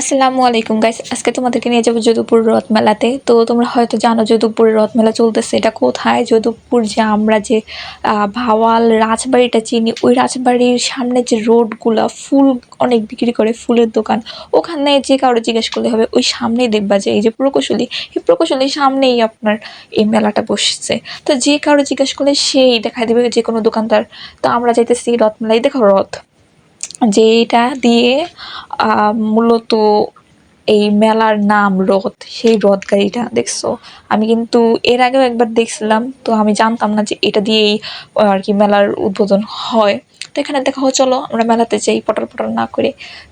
আসসালামু আলাইকুম গাইস আজকে তোমাদেরকে নিয়ে যাব যদুপুর রথ মেলাতে তো তোমরা হয়তো জানো যদুপুরের রথ মেলা চলতেছে। এটা কোথায়? যদুপুর যে আমরা যে ভাওয়াল রাজবাড়িটা চিনি, ওই রাজবাড়ির সামনে যে রোডগুলা ফুল অনেক বিক্রি করে, ফুলের দোকান, ওখানে যে কারও জিজ্ঞেস করলে হবে, ওই সামনেই দেখবা যে এই যে প্রকৌশলী, এই প্রকৌশলীর সামনেই আপনার এই মেলাটা বসছে। তো যে কারও জিজ্ঞেস করলে সেই দেখাই দেবে যে কোনো দোকানদার। তো আমরা যাইতেছি রথ মেলায় দেখো রথ। যেটা দিয়ে মূলত এই মেলার নাম রথ, সেই রথ গাড়িটা, দেখছ? আমি কিন্তু এর আগেও একবার দেখছিলাম, তো আমি জানতাম না যে এটা দিয়েই আর কি মেলার উদ্বোধন হয়। এখানে দেখা হয় চলো আমরা মেলাতে যাই, পটল পটল না করে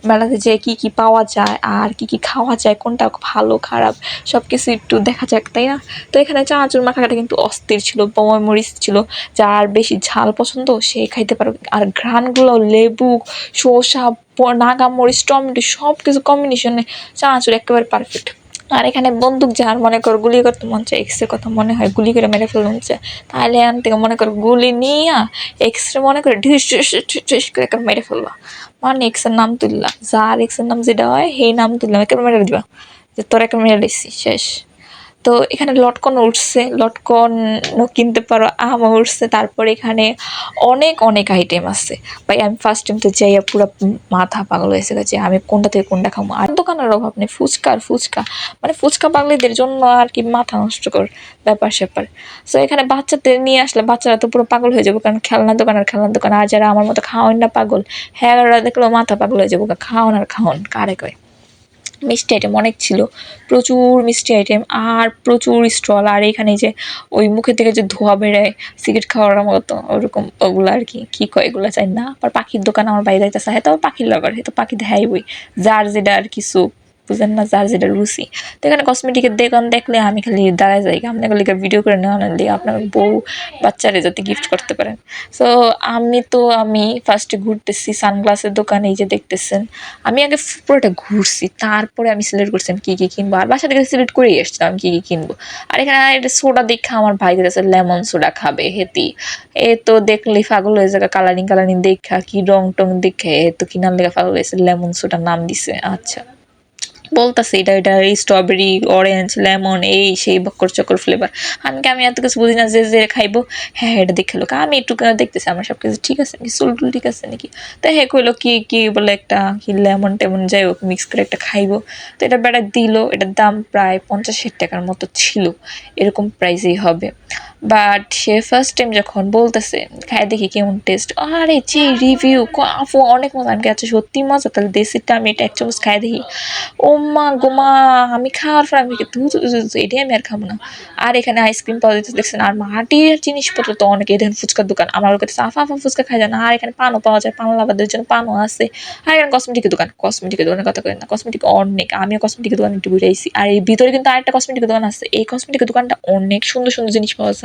মেলাতে যেয়ে কি কি পাওয়া যায় আর কি কি খাওয়া যায়, কোনটা ভালো, খারাপ সব কিছু একটু দেখা যাক, তাই না? তো এখানে চা চানাচুর মাখাটা কিন্তু অস্থির ছিল, বময় মরিচ ছিল, যার বেশি ঝাল পছন্দ সে খাইতে পারো। আর ঘ্রাণগুলো, লেবু, শসা নাগা মরিচ, টমেটো সব কিছু কম্বিনেশনে চানাচুর একেবারে পারফেক্ট আর এখানে বন্দুক যার মনে কর গুলি করতে মন চায় এক্স রে কথা মনে হয়, গুলি করে মেরে ফেলতে মন চায়। তাহলে এখান থেকে মনে কর গুলি নিয়ে এক্স রে মনে করে ঢিস ঢিস ঢিস করে একবার মেরে ফেলবা। মানে এক্সের নাম তুললা। যার এক্সের নাম যেটা হয়, সেই নাম তুললাম, একবার মেরে দিবা। যে তোর একবার মেরে দিচ্ছি শেষ। তো এখানে লটকন উঠছে, লটকন কিনতে পারো, আম উঠছে, তারপরে এখানে অনেক অনেক আইটেম আছে। ভাই, আমি ফার্স্ট টাইম তো যাইয়া পুরো মাথা পাগল হয়েছে গেছে আমি কোনটা থেকে কোনটা খাব আর দোকানের অভাব নেই, ফুচকা আর ফুচকা। মানে ফুচকা পাগলিদের জন্য আর কি মাথা নষ্ট কর, ব্যাপার স্যাপার। সো এখানে বাচ্চাদের নিয়ে আসলে বাচ্চারা তো পুরো পাগল হয়ে যাবে, কারণ খেলনা দোকান আর খেলনা দোকান। আর যারা আমার মতো খাওয়ান না পাগল হ্যাঁ দেখলেও মাথা পাগল হয়ে যাব, খাওয়ান আর খাওয়ান, কারে কয়? মিষ্টি আইটেম অনেক ছিল। প্রচুর মিষ্টি আইটেম আর প্রচুর স্টল আর এখানে যে ওই মুখের থেকে যে ধোয়া বেরোয় সিগারেট খাওয়ার মতো ওরকম ওগুলো আর কি। কী কয় এগুলো চাই না। আর পাখির দোকান আমার বাইরে যাইতেছে, হয়তো পাখির লাগার হয়তো পাখি দেখাই বই যার যেটা আর কিছু বুঝেন না যার যেটা রুচি। তো এখানে কসমেটিকের দোকান দেখলে আমি খালি দাঁড়ায় যাই। আপনাকে লিখে ভিডিও করে নেওয়া না, দিয়ে আপনার বউ, বাচ্চারে যাতে গিফট করতে পারেন। সো আমি তো, আমি ফার্স্টে ঘুরতেছি সানগ্লাসের দোকানে, এই যে দেখতেছেন। আমি আগে পুরোটা ঘুরছি, তারপরে আমি সিলেক্ট করছি আমি কী কী কিনবো। আর বাসা থেকে সিলেক্ট করেই এসছিলাম আমি কী কী কিনবো। আর এখানে এটা সোডা দেখা, আমার ভাই কাছে লেমন সোডা খাবে, হেতি। এ তো দেখলে পাগল হয়ে যাবে কালারিং কালারিং দেখা, কি রং টং দেখে, এ তো কিনার লেগে পাগল হয়েছে লেমন সোডার নাম দিছে আচ্ছা। বলতাছে এটা এটা এই স্ট্রবেরি অরেঞ্জ লেমন এই সেই বক্কর চকর ফ্লেভার আমি কি আমি এত কিছু বুঝি না যে যে খাইবো হ্যাঁ হ্যাঁ, এটা দেখে লোক। আমি একটু দেখতেছি আমার সব কিছু ঠিক আছে নাকি চুল টুল ঠিক আছে নাকি? তো হ্যাঁ কইলো কি কি বলে একটা কি লেমন টেমন যাই হোক মিক্স করে একটা খাইবো। তো এটা বেড়া দিল এটার দাম প্রায় পঞ্চাশ ষাট টাকার মতো ছিল এরকম প্রাইসেই হবে। বাট সে ফার্স্ট টাইম যখন বলতেছে, খাই দেখি কেমন টেস্ট আরে যে রিভিউ আপু অনেক মজা, আমি আচ্ছা সত্যি মজা, তাহলে দেশিটা আমি এটা এক চামচ খাই দেখি। ও মা গোমা আমি খাওয়ার পর আমি এটাই আমি আর খাব না। আর এখানে আইসক্রিম পাওয়া যেতে দেখছেন, আর মাটির জিনিসপত্র তো অনেক এই দেখেন ফুচকার দোকান, আমার কাছে আফা আফা ফুচকা খাই যায় না আর এখানে পানও পাওয়া যায়, পান লাভাদের জন্য পানও আছে। আর এখানে কসমেটিকের দোকান কসমেটিকের দোকানের কথা কই না কসমেটিক অনেক, আমিও কসমেটিকের দোকান একটু ঘুরে আর এই ভিতরে কিন্তু আরেকটা কসমেটিকের দোকান আছে, এই কসমেটিকের দোকানটা অনেক সুন্দর সুন্দর জিনিস পাওয়া যায়।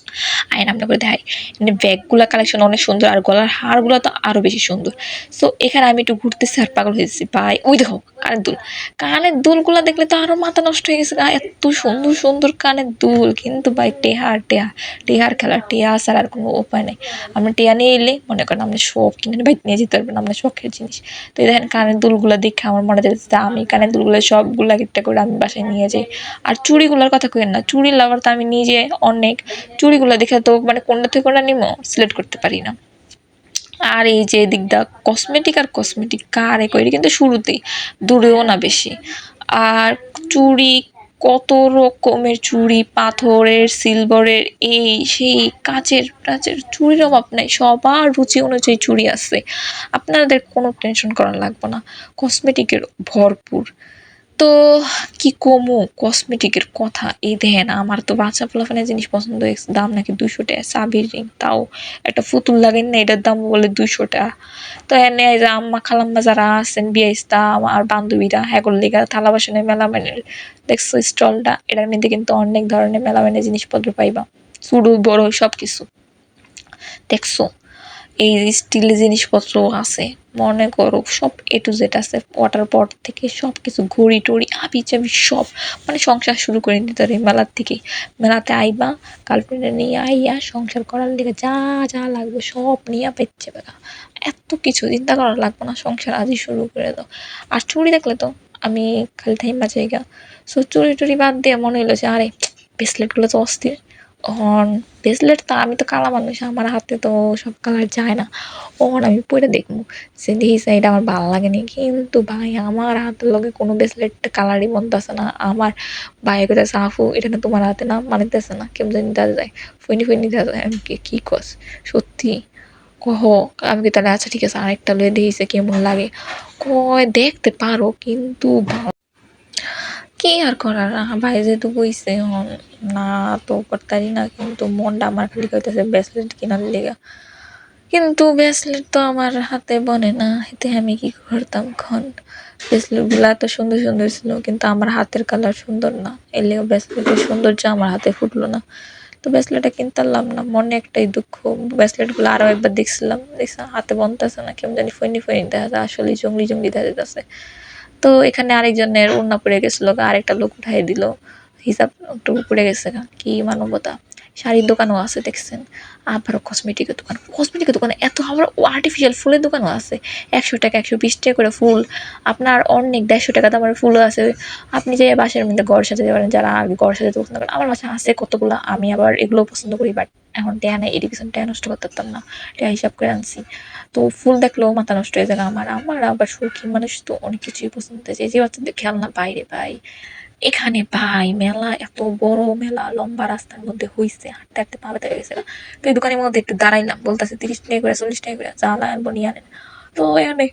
আয়ন করে দেখাই। মানে ব্যাগগুলো কালেকশন অনেক সুন্দর, আর গলার হারগুলো তো আরও বেশি সুন্দর। সো এখানে আমি একটু ঘুরতেছি আর পাগল হয়েছি ভাই, ওই দেখো, কানের দুল। কানের দুলগুলো দেখলে তো আরও মাথা নষ্ট হয়ে গেছে এত সুন্দর সুন্দর কানের দুল। কিন্তু ভাই টেহার টেহা। টেহার খেলা, টেহা ছাড়া আর কোনো উপায় নেই। আমরা টেহা নিয়ে এলে মনে করেন আমরা শখ কিনে ভাই, নিয়ে যেতে পারবেন আমরা শখের জিনিস। তো এই দেখেন কানের দুলগুলো দেখে আমার মনে যাচ্ছে আমি কানের দুলগুলো সবগুলো একটা করে আমি বাসায় নিয়ে যাই। আর চুড়িগুলোর কথা কই না চুড়ি লাভার তো আমি নিজে অনেক। চুড়িগুলো দেখে তো মানে কোনটা থেকে কোনটা নিমো সিলেক্ট করতে পারি না। আর এই যে দিকটা কসমেটিক আর কসমেটিক কারে করি কিন্তু শুরুতেই, দূরেও না বেশি। আর চুড়ি, কত রকমের চুড়ি, পাথরের সিলভারের এই সেই কাচের টাচের চুড়ির অভাব নাই, সবার রুচি অনুযায়ী চুড়ি আছে। আপনাদের কোনো টেনশন করার লাগবে না। কসমেটিকের ভরপুর। তো কি কমু? কসমেটিকের কথা। এই দেন, আমার তো বাচ্চা পোলাফানের জিনিস পছন্দ হয়েছে। দাম নাকি দুশো টাকা। সাবির রিং তাও একটা পুতুল লাগেন না, এটার দাম বলে দুশো টাকা। তো এনে এই যে আম্মা খালাম্মা যারা আছেন, বিয়াইস্তা, আমার বান্ধবীরা হ্যাগোর লেগা, থালা বাসনের মেলামেনের, দেখছ স্টলটা? এটার মধ্যে কিন্তু অনেক ধরনের মেলা মেলামেনের জিনিসপত্র পাইবা। ছোট বড় সব কিছু দেখছ? এই স্টিলের জিনিসপত্র আছে। মনে করো, সব এ টু জেড আছে ওয়াটার পট থেকে সব কিছু ঘড়ি টড়ি আবি চাবি সব মানে সংসার শুরু করে দিতে পারি মেলার থেকে। মেলাতে আইবা গার্লফ্রেন্ডে নিয়ে আইয়া সংসার করার লিগে যা যা লাগবে সব নিয়ে পেচ্ছে বেকা এত কিছু, চিন্তা করা লাগবে না, সংসার আজই শুরু করে দাও। আর চুরি দেখলে তো, আমি খালি থাইমা জায়গা। সো চুরি টুরি বাদ দিয়ে মনে হলো যে, আরে ব্রেসলেটগুলো তো অস্থির। অন ব্রেসলেট তো আমি তো কালা মানুষ, আমার হাতে তো সব কালার যায় না। অন, আমি পরে দেখব। সে দিস এটা আমার ভালো লাগেনি, কিন্তু ভাই, আমার হাতের লগে কোনো ব্রেসলেট কালারই মনতেছে না। আমার ভাই কইতেছে আফু, এটা না তোমার হাতে না মানিতেছে না। কেমন জানি দেওয়া যায়। ফইনি ফইনি দেওয়া যায় আমি কি কস? সত্যি? কহ, আমি কি তাহলে আচ্ছা ঠিক আছে, আরেকটা লয়ে দিয়েছে কেমন লাগে। কয়, দেখতে পারো, কিন্তু কি আর করার? ভাই যেহেতু কইছে না তো করতারি না, কিন্তু মনটা আমার খালি কইতেছে ব্রেসলেট কেনার লেগা। কিন্তু ব্রেসলেট তো আমার হাতে বনে না, এতে আমি কি করতাম খন ব্রেসলেটগুলা এত সুন্দর সুন্দর ছিল, কিন্তু আমার হাতের কালার সুন্দর না। এর লেগে ব্রেসলেটের সৌন্দর্য আমার হাতে ফুটলো না। তো ব্রেসলেটটা কিনতে পারলাম না, মনে একটাই দুঃখ ব্রেসলেটগুলো আরও একবার দেখছিলাম দেখছিলাম, হাতে বনতেছে না, কেমন জানি ফইনি ফইনি দেখা যায় আসলে জঙ্গলি জঙ্গলি দেখা যেতেছে তো এখানে আরেকজনের ওড়না পড়ে গেছিল আরেকটা লোক উঠাই দিল। হিসাব একটু পড়ে গেছে কি মানবতা। শাড়ির দোকানও আছে দেখছেন। আবারও কসমেটিকের দোকান। কসমেটিকের দোকানে এত আবার আর্টিফিশিয়াল ফুলের দোকানও আছে। একশো টাকা, একশো বিশ টাকা করে ফুল। আপনার অনেক দেড়শো টাকা দামের ফুলও আছে। আপনি যে বাসার মধ্যে ঘর সাজাতে পারেন, যারা আগে ঘর সাজাতে পছন্দ করেন, আমার বাসায় আছে কতগুলো, আমি আবার এগুলো পছন্দ করি বাট এখন টেয়া এডুকেশন টেয়া নষ্ট করতে পারতাম না। টেয়া হিসাব করে আনছি। তো ফুল দেখলেও মাথা নষ্ট হয়ে যায় আমার। আমার আবার শৌখিন মানুষ তো অনেক কিছুই পছন্দ হয়েছে যে বাচ্চাদের খেলনা বাইরে পাই, এখানে ভাই মেলা, এত বড় মেলা, লম্বা রাস্তার মধ্যে হইছে, হাঁটতে হাঁটতে পা ব্যথা গেছে। তো এই দোকানের মধ্যে একটু দাঁড়াইলাম, বলতেছে তিরিশ টাকা করে, চল্লিশ টাকা করে জ্বালা আনব নিয়ে আনেন। তো এখানে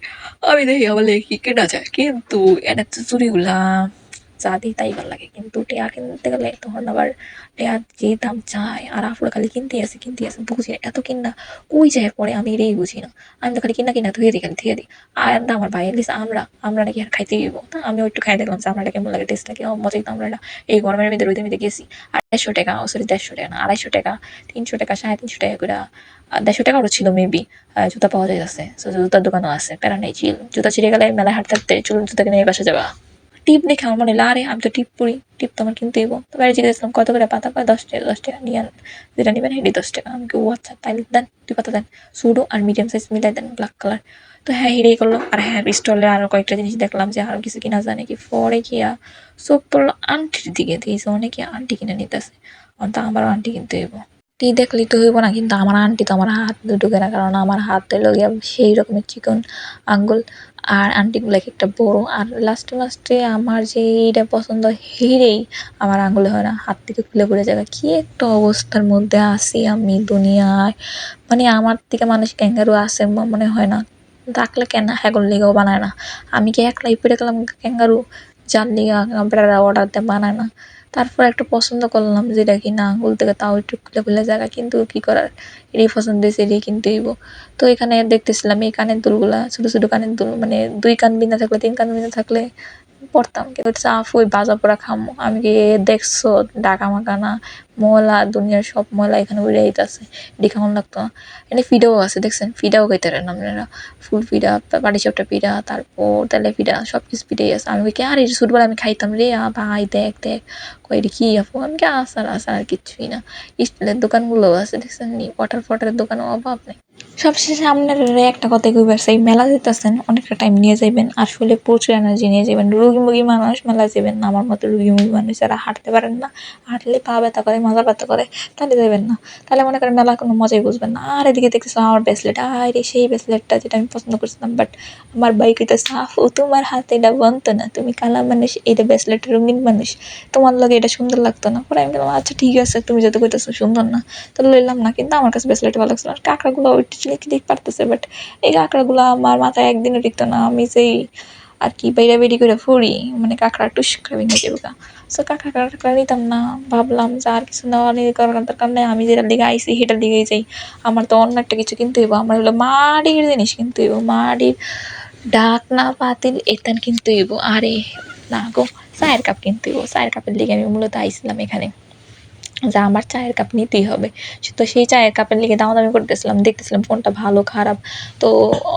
আমি দেখি আমার কি কেনা যায়। কিন্তু এনে তো চুরিগুলা যা দিই তাই ভালো লাগে। কিন্তু টেয়া কিনতে গেলে তখন আবার টেয়া যে দাম চায় আর আফুরা খালি কিনতে আসে কিনতে আসে, বুঝি এত কিনা কই যায় পরে আমি এটাই বুঝি না। আমি তো খালি কিনা কিনা ধুয়ে দিই, খালি ধুয়ে দিই। আর না, আমার ভাই লিস আমরা আমরা নাকি আর খাইতে দিব তা আমি একটু খাই দেখলাম যে আমরাটা কেমন লাগে টেস্টটা কি মজাই তো আমরা এই গরমের মধ্যে রোদের মধ্যে গেছি আড়াইশো টাকা সরি দেড়শো টাকা না, আড়াইশো টাকা, তিনশো টাকা, সাড়ে তিনশো টাকা করে দেড়শো টাকারও ছিল মেবি জুতা পাওয়া যাচ্ছে সো জুতার দোকানও আছে, প্যারা নেই চিল জুতা ছিঁড়ে গেলে মেলায় হাঁটতে হাঁটতে চুল জুতা কিনে বাসা যাবা। টিপ দেখে আমার মনে হলো, আরে, আমি তো টিপ পরি টিপ তো আমার কিনতে হইব তো বাইরে জিজ্ঞেসলাম কত করে পাতা? পায় দশ টাকা দশ টাকা? নিয়ে যেটা নেবেন হেডি দশ টাকা। আমি কি ও আচ্ছা তাইলে দেন তুই কত দেন, সুডো আর মিডিয়াম সাইজ মিলাই দেন ব্ল্যাক কালার তো হ্যাঁ হেরেই করল। আর হ্যাঁ স্টলে আরও কয়েকটা জিনিস দেখলাম যে আরও কিছু কিনা জানে কি, পরে গিয়া চোখ পড়ল আন্টির দিকে দিয়েছে, অনেকে আন্টি কিনে নিতেছে। তা আমারও আন্টি কিনতে হইব। টি দেখলেই তো হইব না, কিন্তু আমার আন্টি তো আমার হাত ঢুকে না কারণ আমার হাতে লগিয়া সেই রকমের চিকন আঙ্গুল। আর আন্টিগুলো এক একটা বড়। আর লাস্টে লাস্টে আমার যে এইটা পছন্দ, হিরেই আমার আঙ্গুলে হয় না। হাত থেকে খুলে পড়ে যাবে কি একটা অবস্থার মধ্যে আসি আমি দুনিয়ায়। মানে আমার থেকে মানুষ ক্যাঙ্গারু আসে মনে হয় না। ডাকলে কেন? হ্যাগল লেগেও বানায় না। আমি কি একলাই পেরে গেলাম ক্যাঙ্গারু? যার লিগা অর্ডার দিয়ে বানায় না। তারপর একটা পছন্দ করলাম, যেটা কি না আঙ্গুল থেকে তাও একটু খুলে খুলে জায়গা, কিন্তু কি করার? এটাই পছন্দ হয়েছে এটাই কিনতে হইব। তো এখানে দেখতেছিলাম, এই কানের দুলগুলা, ছোটো ছোটো কানের দুল মানে দুই কান বিন্দা থাকলে, তিন কান বিনা থাকলে পড়তাম কিন্তু চাফ ওই বাজা পড়া খাম। আমি কি দেখছ ডাকা মাকা না ময়লা দুনিয়ার সব ময়লা এখানে উড়ে আছে এটি কেমন লাগতো না। এখানে ফিডাও আছে, দেখছেন? ফিডাও খাইতে পারেন আপনারা। ফুল পিঠা পাটি চাপটা পিঠা তারপর তেলে পিঠা সব কিছু পিঠাই আছে। আমি কি আর এই ছোটবেলা আমি খাইতাম রে, আ ভাই, দেখ দেখ। কই, এটি কি আপু? আমি কি আসার আসার আর কিচ্ছুই না। স্টিলের দোকানগুলোও আছে, দেখছেন? নি ওয়াটার ফটারের দোকানও অভাব নেই। সবশেষে আপনার একটা কথা কইবার সেই মেলা যেতেছেন অনেকটা টাইম নিয়ে যাবেন আসলে প্রচুর এনার্জি নিয়ে যাবেন রুগী মুগী মানুষ মেলা যাবেন না। আমার মতো রুগী মুগী মানুষ যারা হাঁটতে পারেন না, হাঁটলে পা ব্যথা করে মাজা ব্যথা করে, তাহলে যাবেন না। তাহলে মনে করেন মেলা কোনো মজাই বুঝবেন না। আর এদিকে দেখতেছিলাম আমার ব্রেসলেট আর সেই ব্রেসলেটটা যেটা আমি পছন্দ করছিলাম বাট আমার বাইক এটা সাফ তোমার হাতে এটা বনতো না, তুমি কালা মানুষ, এটা ব্রেসলেট রঙিন মানুষ। তোমার লাগে এটা সুন্দর লাগতো না। পরে আমি বললাম আচ্ছা ঠিক আছে, তুমি যত কইতেছো সুন্দর না তো লইলাম না। কিন্তু আমার কাছে ব্রেসলেট ভালো লাগছিল আর কাঁকড়াগুলো কি দেখতে পারতেছে বাট এই কাঁকড়াগুলো আমার মাথায় একদিনও টিকতো না। আমি যেই আর কি বাইরা বেরি করে ফুরি মানে কাঁকড়া টুস করে ভেঙে যাবে সো কাঁকড়া কাঁকড়া নিতাম না, ভাবলাম যে আর কিছু নেওয়া নিয়ে করার দরকার নেই, আমি যেটার দিকে আইসি সেটার দিকেই যাই। আমার তো অন্য একটা কিছু কিনতে হইব, আমার হলো মাটির জিনিস কিনতে হইব মাটির ডাকনা, পাতিল, এতান কিনতে হইব। আরে না গো, চায়ের কাপ কিনতে হইব। চায়ের কাপের দিকে আমি মূলত আইছিলাম এখানে। যে আমার চায়ের কাপ নিতেই হবে। তো সেই চায়ের কাপের লিগে দামাদামি করতেছিলাম, দেখতেছিলাম কোনটা ভালো, খারাপ। তো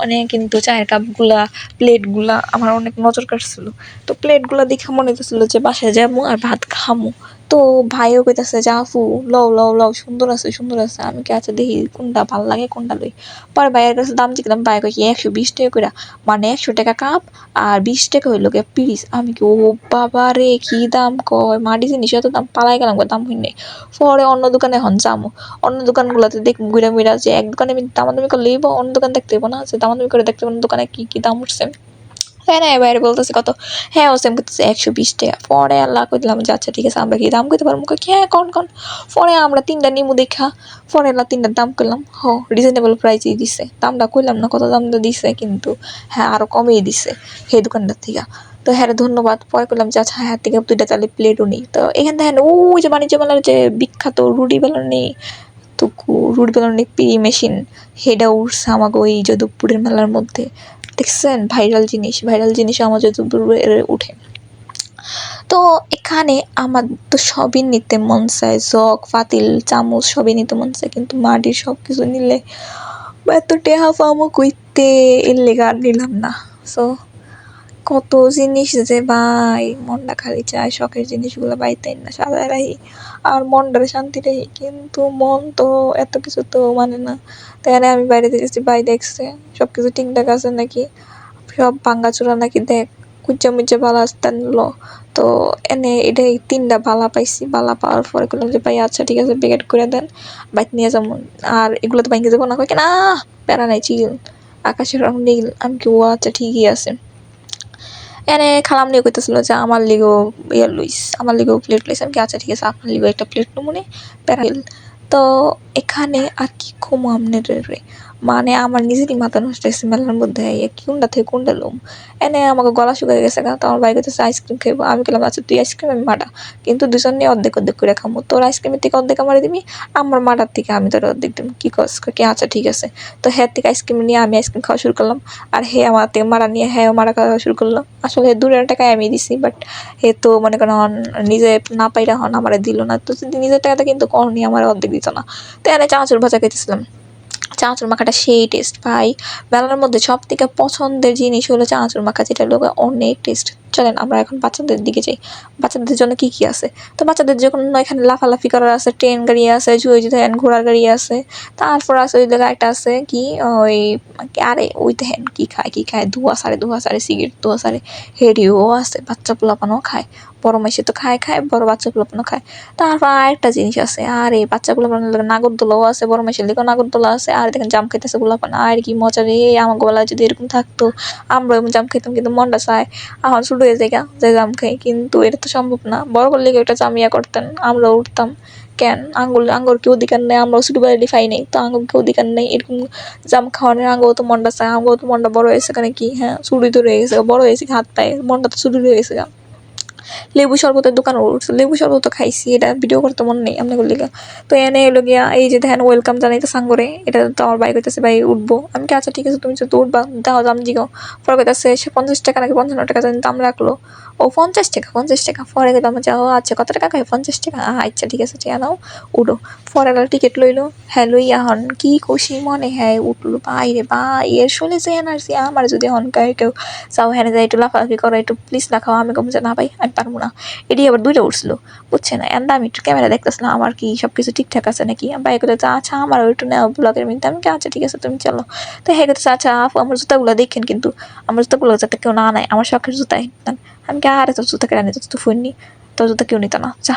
অনেক কিন্তু চায়ের কাপগুলা প্লেটগুলা আমার অনেক নজর কাটছিল তো প্লেটগুলা দেখে মনে হইতেছিল যে বাসায় যাব আর ভাত খামু। তো ভাইও কইতাছে, যে আফু লও লও লও, সুন্দর আছে সুন্দর আছে। আমি কি আচ্ছা দেখি কোনটা ভালো লাগে, কোনটা লই। পরে ভাইয়ের কাছে দাম জিজ্ঞাসা ভাই, কই, কি একশো বিশ টাকা করে মানে একশো টাকা কাপ আর বিশ টাকা হইল গিয়ে পিস। আমি কি ও বাবা রে, কি দাম কয়? মাটি জিনিস এত দাম, পালাই গেলাম দাম হইনি। পরে অন্য দোকানে এখন যামো। অন্য দোকানগুলোতে দেখ ঘুরে ঘুরে যে এক দোকানে আমি দামাদামি করে লইব, অন্য দোকান দেখতে না। যে দামাদামি করে দেখতে না, দোকানে কি কি দাম উঠছে? হ্যাঁ না এবারে বলতেছে কত? হ্যাঁ ও সেম করতেছে একশো বিশ টাকা। পরে আল্লাহ কই দিলাম যে আচ্ছা ঠিক আছে, আমরা কি দাম কইতে পারব? কি হ্যাঁ কোন কোন? পরে আমরা তিনটা নিমু দেখা, পরে আল্লাহ তিনটার দাম করলাম হ রিজনেবল প্রাইসই দিছে। দামটা কইলাম না, কত দাম তো দিছে, কিন্তু হ্যাঁ আরও কমেই দিছে সেই দোকানটার থেকে। তো হ্যাঁ ধন্যবাদ, পরে করলাম যে আচ্ছা হ্যাঁ থেকে দুইটা তাহলে প্লেটও নেই। তো এখান থেকে ওই যে বাণিজ্য মেলার যে বিখ্যাত রুটি বেলনি তো রুটি বেলনি পিড়ি মেশিন, হেডা উঠছে আমাকে ওই যাদবপুরের মেলার মধ্যে। দেখছেন? ভাইরাল জিনিস ভাইরাল জিনিস আমার যাদবপুরে উঠে। তো এখানে আমার তো সবই নিতে মন চায়। জগ ফাতিল চামচ সবই নিতে মন চায়, কিন্তু মাটির সব কিছু নিলে এত টেহা পামো কইতে এর লেগে আর নিলাম না। সো কত জিনিস যে ভাই, মনটা খালি চায়, শখের জিনিসগুলো বাইতে না, সাজায় রাখি আর মনটারে শান্তি রাখি। কিন্তু মন তো এত কিছু তো মানে না। তাই আমি বাইরে দেখেছি ভাই দেখছে সব কিছু ঠিকঠাক আছে নাকি? সব ভাঙ্গাচোরা নাকি দেখ। কুচ্চা মুচ্চা বালা আসতে নিলো তো এনে এটা তিনটা বালা পাইছি, বালা পাওয়ার পরে করলাম যে, ভাই আচ্ছা ঠিক আছে প্যাকেট করে দেন, বাইক নিয়ে যাব আর এগুলো তো ব্যাংকে যাব না। কই না, প্যারা নাই, চিল, আকাশের রং নীল। আমি কি, ও আচ্ছা ঠিকই আছে। এনে খালাম নিয়ে কইতেছিল যে, আমার লিগেও ইয়ে লুইস, আমার লিগেও প্লেট লইস। আমি কি আচ্ছা ঠিক আছে, আপনার লিগেও একটা প্লেট নমুনে প্যারাইল তো এখানে আর কি কমো আপনার রে। মানে আমার নিজেরই মাথা নষ্ট হয়েছে, মেলার মধ্যে এই কোনটা থেকে কোনটা লোম? এনে আমাকে গলা শুকিয়ে গেছে গা তো আমার ভাই কাছে আইসক্রিম খাইবো। আমি গেলাম আচ্ছা তুই আইসক্রিম আমি মাটা। কিন্তু দুজন নিয়ে অর্ধেক অর্ধেক করে খামো। তোর আইসক্রিমের থেকে অর্ধেক আমার দিবি, আমার মাটার থেকে আমি তোর অর্ধেক দিব। কি কস? কি আচ্ছা ঠিক আছে। তো হ্যাঁ থেকে আইসক্রিম নিয়ে আমি আইসক্রিম খাওয়া শুরু করলাম। আর হে আমার থেকে মারা নিয়ে হ্যাঁ মারা খাওয়া শুরু করলাম আসলে দূরের টাকায় আমি দিছি বাট হে তো মনে করেন নিজে না পাইরা হন, আমার দিল না। তো নিজের টাকাটা কিন্তু কখনই আমার অর্ধেক দিত না। তো এনে চানাচুর ভাজা খাইতেছিলাম। চানাচুর মাখাটা সেই টেস্ট ভাই। মেলার মধ্যে সব থেকে পছন্দের জিনিস হলো চানাচুর মাখা, যেটা লোকে অনেক টেস্ট চলেন, আমরা এখন বাচ্চাদের দিকে যাই। বাচ্চাদের জন্য কি কি আছে? তো বাচ্চাদের যখন এখানে লাফালাফি করার আছে, ট্রেন গাড়ি আছে জুয়ে জুতেন ঘোড়ার গাড়ি আছে। তারপর আছে ওই জায়গায় একটা আছে কি, ওই আরে, ওই দেখেন কি খায় কি খায়, ধোয়া সারে ধোয়া সারে সিগারেট, ধোয়া সারে হেডিও আছে, বাচ্চা পোলাপানও খায়। বড় মাইসে তো খায় খায়, বড় বাচ্চা পোলাপানও খায়। তারপর আরেকটা জিনিস আছে, আর, বাচ্চা পোলাপানের নাগরদোলাও আছে, বড় মাইসের দিকেও নাগরদোলা আছে। আর দেখেন, জাম খাইতেছে পোলাপান, আর কি মজা রে আমার বেলায় যদি এরকম থাকতো আমরা এরকম জাম খাইতাম, কিন্তু মনটা চায়। এখন শুরু হয়ে যায় গা, যে জাম খাই কিন্তু এটা তো সম্ভব না। বড় করলে একটা জামিয়া করতেন আমরা উঠতাম। কেন? আঙ্গুল আঙ্গুর কেউ অধিকার নেই আমরা ছুটি বাড়ি ফাই নেই তো আঙ্গুর কেউ অধিকার নেই। এরকম জাম খাওয়ানোর আঙ্গুর তো মনটা চায় আঙ্গুর তো মনটা বড় হয়েছে কেন কি? হ্যাঁ চুরি তো রয়ে গেছে বড় হয়েছে হাত পায়ে? মনটা তো চুরি রয়ে গেছে লেবু শরবতের দোকান উঠছে। লেবু শরবত খাইছি, এটা ভিডিও করতে মনে নেই আপনাকে লিগা। তো এনে এলো গিয়া, এই যে দেখেন ওয়েলকাম জানাইতে সাঙ্গরে, এটা তো আমার বাইক হইতেছে ভাই, উঠবো। আমি কি আচ্ছা ঠিক আছে, তুমি যদি উঠবা দাও দাম জিগাও। পরে কইতাছে, সে পঞ্চাশ টাকা নাকি পঞ্চান্ন টাকা জানি দাম রাখল ও পঞ্চাশ টাকা পঞ্চাশ টাকা। পরে কইতাম যে, ও আচ্ছা কত টাকা? খাই পঞ্চাশ টাকা। আচ্ছা ঠিক আছে ঠিক নাও, উঠো। পরে টিকিট লইলো। হ্যাঁ লইয়া হন কি খুশি মনে হ্যাঁ উঠল। ভাই রে ভাই এর শুনে যে এনার্জি আমার যদি হন কেউ চাও হ্যাঁ যাই, একটু লাফালাফি করো, একটু প্লিজ লাখাও আমি কম যে, না ভাই, আমি পারব না। এটি আবার দুইটা উঠছিল, বুঝছে না? এন্ড আমি একটু ক্যামেরা দেখতেছিলাম, আমার কি সব কিছু ঠিকঠাক আছে নাকি? ভাই করে আচ্ছা আমার একটু নেও ব্লগের মধ্যে। আমি আচ্ছা ঠিক আছে, তুমি চলো। তো হ্যাঁ আচ্ছা আপু আমার জুতাগুলো দেখেন কিন্তু, আমার জুতাগুলো যাতে কেউ না নেয় আমার শখের জুতাই আমি কি আরে তোর জুতা কেটে নিত ফোন নি তোর জুতা কেউ নিত না। যা,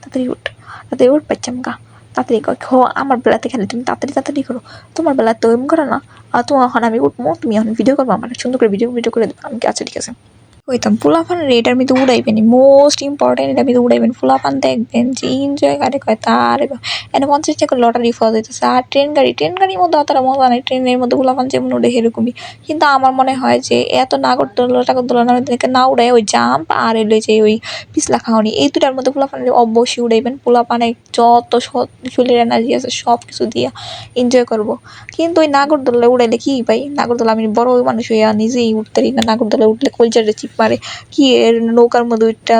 তাড়াতাড়ি উঠ তাড়াতাড়ি উঠ পাচ্ছাম গা তাড়াতাড়ি খো আমার বেলাতে খেলে তুমি তাড়াতাড়ি তাড়াতাড়ি করো। তোমার বেলা তো এম করো না। আর তোমার এখন আমি উঠবো, তুমি এখন ভিডিও করব আমার সুন্দর করে ভিডিও ভিডিও করে দেবো। আমি আচ্ছা ঠিক আছে। হইতাম ফুলাফান এটার মধ্যে উড়াইবেন মোস্ট ইম্পর্টেন্ট এটার মধ্যে উড়াইবেন। ফুলাফান দেখবেন যে এনজয় গাড়ি কয়, তার এনে পঞ্চাশ টাকা লটারি ফল হইতেছে আর ট্রেন গাড়ি ট্রেন গাড়ির মধ্যে অতটা মজা নেই। ট্রেনের মধ্যে ফুলাফান যেমন উঠে সেরকমই। কিন্তু আমার মনে হয় যে এত নাগরদোলা, টাগরদোলা থেকে না উড়াই ওই জাম্প আর এলো যে ওই পিছলা খাওয়ানি। এই দুটার মধ্যে ফুলাফান অবশ্যই উড়াইবেন। ফুলাফানে যত শরীরের এনার্জি আছে সব কিছু দিয়ে এনজয় করব। কিন্তু ওই নাগরদোলা উড়াইলে কি ভাই? নাগরদোলা আমি বড় মানুষ হইয়া নিজেই উঠতে না। নাগরদোলা উঠলে কলজারে চিপ মারে কি এর নৌকার মধ্যে উঠটা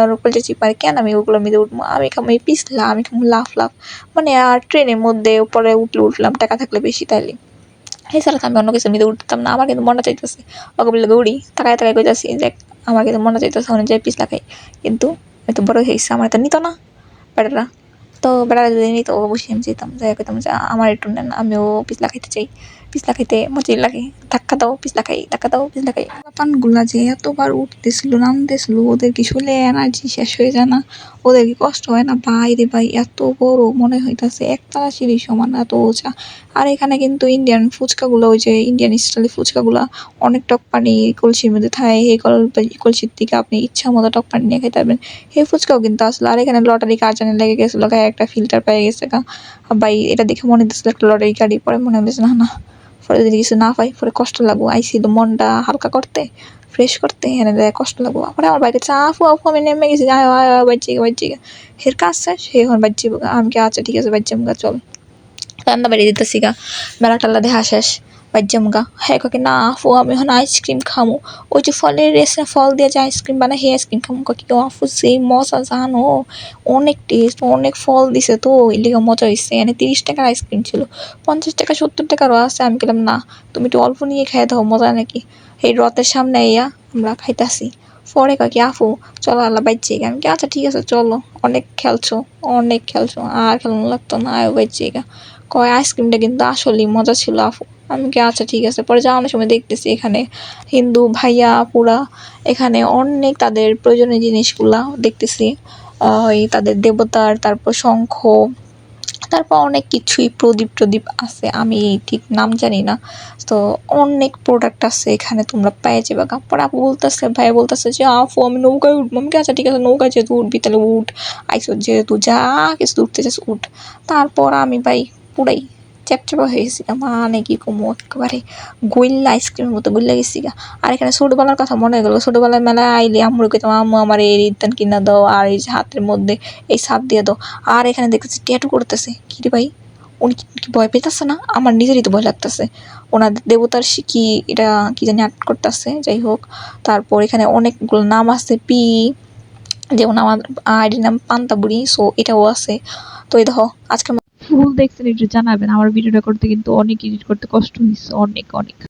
চিপ মারে কেন আমি ওগুলোর মধ্যে উঠবো? আমি এই পিছলা, আমি খাম লাফ লাফ। মানে আর ট্রেনের মধ্যে পরে উঠলে উঠলাম, টাকা থাকলে বেশি তাইলে। এছাড়া তো আমি অন্য কিছু মধ্যে উঠতাম না, আমার কিন্তু মনে চাইতেছে, ওকে বলে দৌড়ি, তাকায় তাকায় কইতাছি যে আমার কিন্তু মনে চাইতেছে অনেক যাই পিছলা খাই কিন্তু আমি তো বড় হয়ে গেছি, আমার তো নিত না বেটারা তো বেটারা যদি নিত অবশ্যই আমি যেতাম। যাই কইতাম যে আমার একটু নেন, আমিও পিছলা খাইতে চাই। পিছলা খাইতে মজাই লাগে। ধাক্কা দাও পিছলা খাই ধাক্কা দাও পিছলা খাই পানগুলা যে এতবার উঠতেছিল, নামতেছিল ওদের কি শুলে এনার্জি শেষ হয়ে যায় না। ওদের কি কষ্ট হয় না, ভাই রে ভাই, এত বড় মনে হইতাছে, একতলা সিঁড়ি সমান এত উঁচা আর এখানে কিন্তু ইন্ডিয়ান ফুচকাগুলো, ওই যে ইন্ডিয়ান স্টাইলের ফুচকাগুলা, অনেক টক পানি কলসির মধ্যে থাকে, এই কল, কলসির দিকে আপনি ইচ্ছা মতো টক পানি নিয়ে খেতে পারবেন। এই ফুচকাও কিন্তু আসলে। আর এখানে লটারি কার জানে লেগে গেছিল গায়ে একটা ফিল্টার পেয়ে গেছে গা। ভাই, এটা দেখে মনে হতেছিল একটা লটারি গাড়ি পরে, মনে হতেছে না না। পরে যদি কিছু না পাই পরে কষ্ট লাগবো। আইসি মনটা হালকা করতে ফ্রেশ করতে, এনে দেয় কষ্ট লাগবো। পরে আমার বাইকে চা, আফু আফু, আমি নেমে গেছি। আয় আয় আয় বাচ্চি বাচ্চি হের কাজ শেষ? সে এখন বাচ্চি আমি কি আচ্ছা ঠিক আছে বাচ্চি গা, চল। রান্না বাড়ি দিতেছি গা। মেলা টালা দেখা শেষ। বাজ্যাম গা হ্যাঁ কাকে না আফু আমি এখন আইসক্রিম খামো। ওই যে ফলের রেসে ফল দিয়ে যে আইসক্রিম বানায়, সেই আইসক্রিম খামো। কাকি ও আফু, সেই মজা জানো। অনেক টেস্ট অনেক ফল দিছে তো। এই লিগে মজা হয়েছে এনে তিরিশ টাকার আইসক্রিম ছিল। পঞ্চাশ টাকা, সত্তর টাকারও আছে। আমি গেলাম না, তুমি একটু অল্প নিয়ে খাই দাও, মজা নাকি? এই রথের সামনে ইয়া আমরা খাইতাছি। পরে কাকি, আফু, চলো আল্লাহ বাইচে আমি কি আচ্ছা ঠিক আছে, চলো। অনেক খেলছো অনেক খেলছো। আর খেলানো লাগতো না, আয়ো বাইচে গা কয় আইসক্রিমটা কিন্তু আসলেই মজা ছিল, আফু। আমি কি আচ্ছা ঠিক আছে। পরে যাওয়ানোর সময় দেখতেছি এখানে হিন্দু ভাইয়া পুরা এখানে অনেক তাদের প্রয়োজনীয় জিনিসগুলা দেখতেছি। ওই তাদের দেবতার, তারপর শঙ্খ, তারপর অনেক কিছুই প্রদীপ টদীপ আছে। আমি ঠিক নাম জানি না। তো অনেক প্রোডাক্ট আছে এখানে তোমরা পেয়ে যাবে। পরে আপু বলতেছে, ভাইয়া বলতেছে যে, আপু, আমি নৌকায় উঠবো। আমি আচ্ছা ঠিক আছে, নৌকায় যেহেতু উঠবি, তাহলে উঠ। আইসো, যেহেতু যা কিছু উঠতে চাস, উঠ। তারপর আমি ভাই পুরাই চ্যাপচ্যাপা হয়ে গেছি মানে কি কমো, একেবারে গইল্লা আইসক্রিমের মতো গইল্লা গেছি গা আর এখানে ছোটোবেলার কথা মনে গেলো। ছোটোবেলায় মেলায় আইলে আম্মুর কইতাম আম্মু আমার এই রিদান কিনা দাও, আর এই হাতের মধ্যে এই সাপ দিয়ে দাও। আর এখানে দেখতেছি ট্যাটু করতেছে। কি রে ভাই? উনি কি কি ভয় পেতেছে না? আমার নিজেরই তো ভয় লাগতেছে। ওনাদের দেবতার কি এটা কি জানি আর্ট করতেছে? যাই হোক, তারপর এখানে অনেকগুলো নাম আছে। পি, যেমন আমার আইডির নাম পান্তাবুড়ি, সো এটাও আছে। তো এই দেখো আজকে ভুল দেখছেন, একটু জানাবেন। আমার ভিডিওটা করতে কিন্তু অনেক এডিট করতে কষ্ট হয়েছে অনেক অনেক।